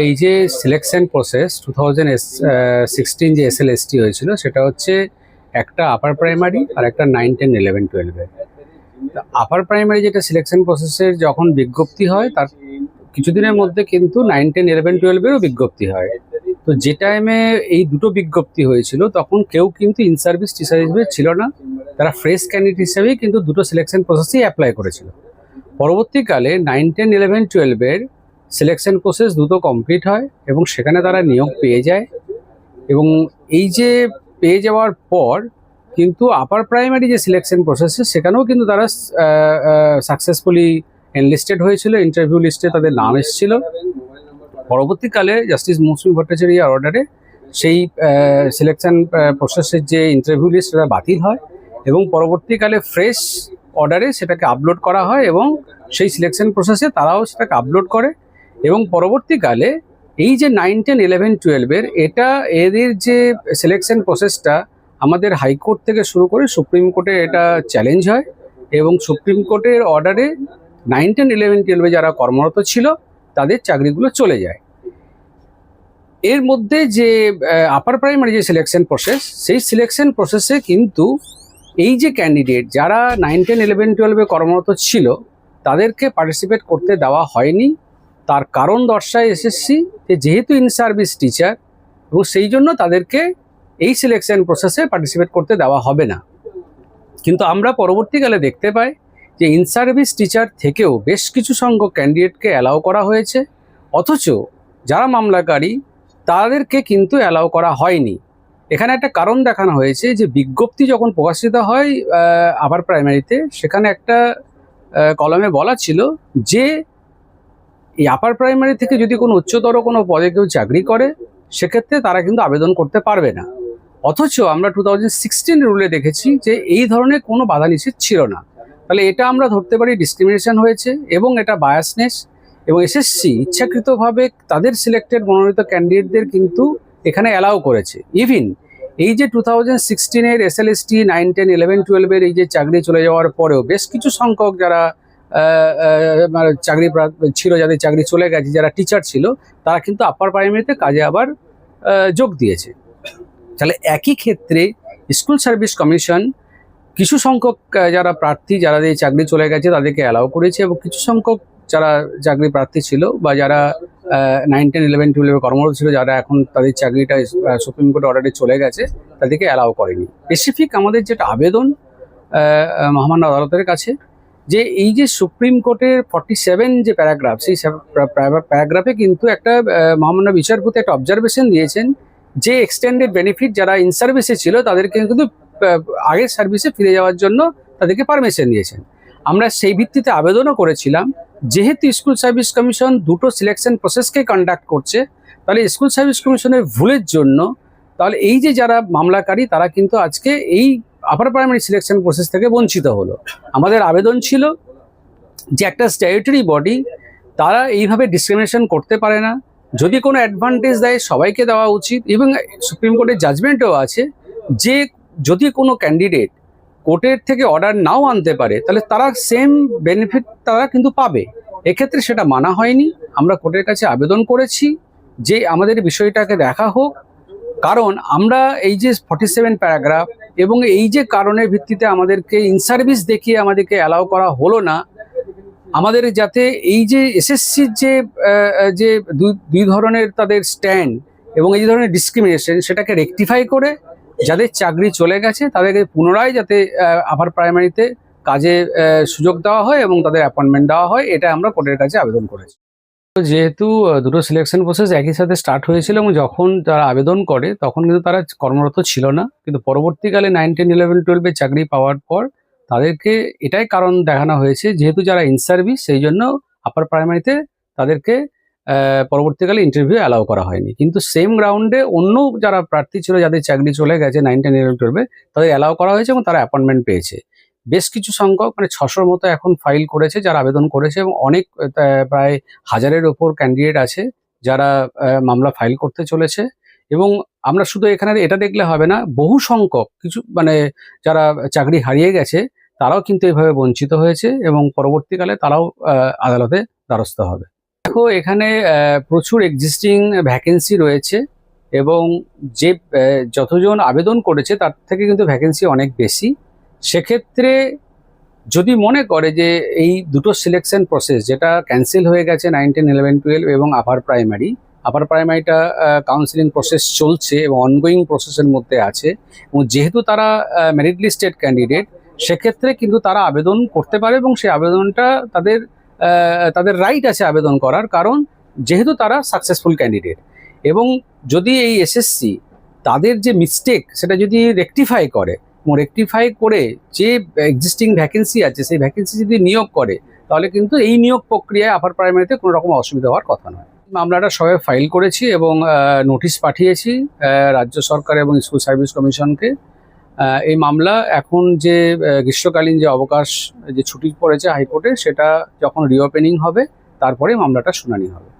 এই যে selection process two thousand sixteen যে এস এল হয়েছিল, সেটা হচ্ছে একটা আপার প্রাইমারি আর একটা নাইন টেন ইলেভেন টুয়েলভে আপার প্রাইমারি যেটা সিলেকশন প্রসেসের যখন বিজ্ঞপ্তি হয়, তার কিছুদিনের মধ্যে কিন্তু নাইন টেন ইলেভেন টুয়েলভেরও বিজ্ঞপ্তি হয়। তো যে টাইমে এই দুটো বিজ্ঞপ্তি হয়েছিল, তখন কেউ কিন্তু ইন সার্ভিস টিচার হিসেবে ছিল না। তারা ফ্রেশ ক্যান্ডিডেট হিসেবেই কিন্তু দুটো সিলেকশন প্রসেসেই অ্যাপ্লাই করেছিল। পরবর্তীকালে নাইন টেন ইলেভেন টুয়েলভের সিলেকশন প্রসেস দ্রুত কমপ্লিট হয় এবং সেখানে তারা নিয়োগ পেয়ে যায়। এবং এই যে পেয়ে যাওয়ার পর কিন্তু আপার প্রাইমারি যে সিলেকশন প্রসেস সেখানেও কিন্তু তারা সাকসেসফুলি এনলিস্টেড হয়েছিল ইন্টারভিউ লিস্টে তাদের নাম এসেছিল। পরবর্তীকালে জাস্টিস মৌসুমী ভট্টাচার্যের অর্ডারে সেই সিলেকশন প্রসেসের যে ইন্টারভিউ লিস্ট সেটা বাতিল হয় এবং পরবর্তীকালে ফ্রেশ অর্ডারে সেটাকে আপলোড করা হয় এবং সেই সিলেকশন প্রসেসে তারাও সেটাকে আপলোড করে। এবং পরবর্তীকালে এই যে নাইন টেন ইলেভেন টুয়েলভের এটা এদের যে সিলেকশন প্রসেসটা আমাদের হাইকোর্ট থেকে শুরু করে সুপ্রিম কোর্টে এটা চ্যালেঞ্জ হয় এবং সুপ্রিম কোর্টের অর্ডারে নাইন টেন ইলেভেন টুয়েলভে যারা কর্মরত ছিল, তাদের চাকরিগুলো চলে যায়। এর মধ্যে যে আপার প্রাইমারি যে সিলেকশন প্রসেস সেই সিলেকশন প্রসেসে কিন্তু এই যে ক্যান্ডিডেট যারা নাইন টেন ইলেভেন টুয়েলভে কর্মরত ছিল, তাদেরকে পার্টিসিপেট করতে দেওয়া হয়নি। তার কারণ দর্শায় এসএসসি যে যেহেতু ইন সার্ভিস টিচার এবং সেই জন্য তাদেরকে এই সিলেকশন প্রসেসে পার্টিসিপেট করতে দেওয়া হবে না। কিন্তু আমরা পরবর্তীকালে দেখতে পাই যে ইন সার্ভিস টিচার থেকেও বেশ কিছু সংখ্যক ক্যান্ডিডেটকে অ্যালাউ করা হয়েছে, অথচ যারা মামলাকারী, তাদেরকে কিন্তু অ্যালাউ করা হয়নি। এখানে একটা কারণ দেখানো হয়েছে যে বিজ্ঞপ্তি যখন প্রকাশিত হয় আবার প্রাইমারিতে সেখানে একটা কলমে বলা ছিল যে এই আপার প্রাইমারি থেকে যদি কোনো উচ্চতর কোনো পদে কেউ চাকরি করে, সেক্ষেত্রে তারা কিন্তু আবেদন করতে পারবে না। অথচ আমরা টু থাউজেন্ড সিক্সটিন রুলে দেখেছি যে এই ধরনের কোনো বাধা নিষেধ ছিল না। তাহলে এটা আমরা ধরতে পারি ডিসক্রিমিনেশন হয়েছে এবং এটা বায়াসনেস এবং এসএসসি ইচ্ছাকৃতভাবে তাদের সিলেক্টেড মনোনীত ক্যান্ডিডেটদের কিন্তু এখানে অ্যালাউ করেছে। ইভিন এই যে two thousand সিক্সটিনের S L S T nine ten eleven টুয়েলভের এই যে চাকরি চলে যাওয়ার পরেও বেশ কিছু সংখ্যক যারা চাকরি প্রা- ছিল, যাদের চাকরি চলে গেছে, যারা টিচার ছিল, তারা কিন্তু আপার প্রাইমারিতে কাজে আবার যোগ দিয়েছে। তাহলে একই ক্ষেত্রে স্কুল সার্ভিস কমিশন কিছু সংখ্যক যারা প্রার্থী, যারা এই চাকরি চলে গেছে, তাদেরকে অ্যালাউ করেছে এবং কিছু সংখ্যক যারা চাকরি প্রার্থী ছিল বা যারা নাইন টেন ইলেভেন টুয়েলভে কর্মরত ছিল, যারা এখন তাদের চাকরিটা সুপ্রিম কোর্ট অর্ডারে চলে গেছে, তাদেরকে অ্যালাউ করেনি। স্পেসিফিক আমাদের যেটা আবেদন মহামান্য আদালতের কাছে যে এই যে সুপ্রিম কোর্টের ফর্টি সেভেন যে প্যারাগ্রাফ সেই প্যারাগ্রাফে কিন্তু একটা মহামান্য বিচারপতি একটা অবজারভেশন দিয়েছেন যে এক্সটেন্ডেড বেনিফিট যারা ইন সার্ভিসে ছিল, তাদেরকে কিন্তু আগের সার্ভিসে ফিরে যাওয়ার জন্য তাদেরকে পারমিশন দিয়েছেন। আমরা সেই ভিত্তিতে আবেদনও করেছিলাম। যেহেতু স্কুল সার্ভিস কমিশন দুটো সিলেকশন প্রসেসকে কন্ডাক্ট করছে, তাহলে স্কুল সার্ভিস কমিশনের ভুলের জন্য, তাহলে এই যে যারা মামলাকারী, তারা কিন্তু আজকে এই আপার প্রাইমারি সিলেকশন প্রসেস থেকে বঞ্চিত হলো। আমাদের আবেদন ছিল যে একটা স্ট্যাটুটরি বডি তারা এইভাবে ডিসক্রিমিনেশন করতে পারে না। যদি কোনো অ্যাডভান্টেজ দেয়, সবাইকে দেওয়া উচিত এবং সুপ্রিম কোর্টের জাজমেন্টও আছে যে যদি কোনো ক্যান্ডিডেট কোর্টের থেকে অর্ডার নাও আনতে পারে, তাহলে তারা সেম বেনিফিট তারা কিন্তু পাবে। এক্ষেত্রে সেটা মানা হয়নি। আমরা কোর্টের কাছে আবেদন করেছি যে আমাদের বিষয়টাকে দেখা হোক। কারণ আমরা এই যে ফর্টি সেভেন প্যারাগ্রাফ এবং এই যে কারণের ভিত্তিতে আমাদেরকে ইন সার্ভিস দেখিয়ে আমাদেরকে অ্যালাউ করা হলো না, আমাদের যাতে এই যে এসএসসির যে যে দুই- ধরনের তাদের স্ট্যান্ড এবং এই ধরনের ডিসক্রিমিনেশন সেটাকে রেকটিফাই করে, যাদের চাকরি চলে গেছে তাদেরকে পুনরায় যাতে আপার প্রাইমারিতে কাজে সুযোগ দেওয়া হয় এবং তাদের অ্যাপয়েন্টমেন্ট দেওয়া হয়, এটা আমরা কোর্টের কাছে আবেদন করেছি। যেহেতু দুটো সিলেকশন প্রসেস একই সাথে স্টার্ট হয়েছিল এবং যখন তারা আবেদন করে, তখন কিন্তু তারা কর্মরত ছিল না। কিন্তু পরবর্তীকালে নাইন টেন ইলেভেন টুয়েলভে চাকরি পাওয়ার পর তাদেরকে এটাই কারণ দেখানো হয়েছে, যেহেতু যারা ইন সার্ভিস সেই জন্য আপার প্রাইমারিতে তাদেরকে পরবর্তীকালে ইন্টারভিউ অ্যালাউ করা হয়নি। কিন্তু সেম গ্রাউন্ডে অন্য যারা প্রার্থী ছিল, যাদের চাকরি চলে গেছে নাইন টেন ইলেভেন টুয়েলভে তাদের অ্যালাউ করা হয়েছে এবং তারা অ্যাপয়েন্টমেন্ট পেয়েছে। বেশ কিছু সংখ্যক মানে ছশোর মতো এখন ফাইল করেছে, যারা আবেদন করেছে এবং অনেক প্রায় হাজারের ওপর ক্যান্ডিডেট আছে যারা মামলা ফাইল করতে চলেছে। এবং আমরা শুধু এখানে এটা দেখলে হবে না, বহু সংখ্যক, কিছু মানে যারা চাকরি হারিয়ে গেছে, তারাও কিন্তু এভাবে বঞ্চিত হয়েছে এবং পরবর্তীকালে তারাও আদালতে দ্বারস্থ হবে। দেখো, এখানে প্রচুর এক্সিস্টিং ভ্যাকেন্সি রয়েছে এবং যে যতজন আবেদন করেছে, তার থেকে কিন্তু ভ্যাকেন্সি অনেক বেশি। সেক্ষেত্রে যদি মনে করে যে এই দুটো সিলেকশন প্রসেস যেটা ক্যান্সেল হয়ে গেছে নাইন টেন ইলেভেন টুয়েলভ এবং আপার প্রাইমারি আপার প্রাইমারিটা কাউন্সিলিং প্রসেস চলছে এবং অনগোয়িং প্রসেসের মধ্যে আছে এবং যেহেতু তারা মেরিট লিস্টেড ক্যান্ডিডেট সেক্ষেত্রে কিন্তু তারা আবেদন করতে পারে এবং সেই আবেদনটা তাদের তাদের রাইট আছে আবেদন করার কারণ যেহেতু তারা সাকসেসফুল ক্যান্ডিডেট এবং যদি এই এসএসসি তাদের যে মিস্টেক সেটা যদি রেকটিফাই করে রেকটিফাই করে যে এক্সিস্টিং ভ্যাকেন্সি আছে, সেই ভ্যাকেন্সি যদি নিয়োগ করে, তাহলে কিন্তু এই নিয়োগ প্রক্রিয়ায় আপার প্রাইমারিতে কোনো রকম অসুবিধা হওয়ার কথা নয়। মামলাটা সবাই ফাইল করেছি এবং নোটিশ পাঠিয়েছি রাজ্য সরকার এবং স্কুল সার্ভিস কমিশনকে এই মামলা এখন যে গ্রীষ্মকালীন যে অবকাশ, যে ছুটি পড়েছে হাইকোর্টে, সেটা যখন রিওপেনিং হবে, তারপরে মামলাটা শুনানি হবে।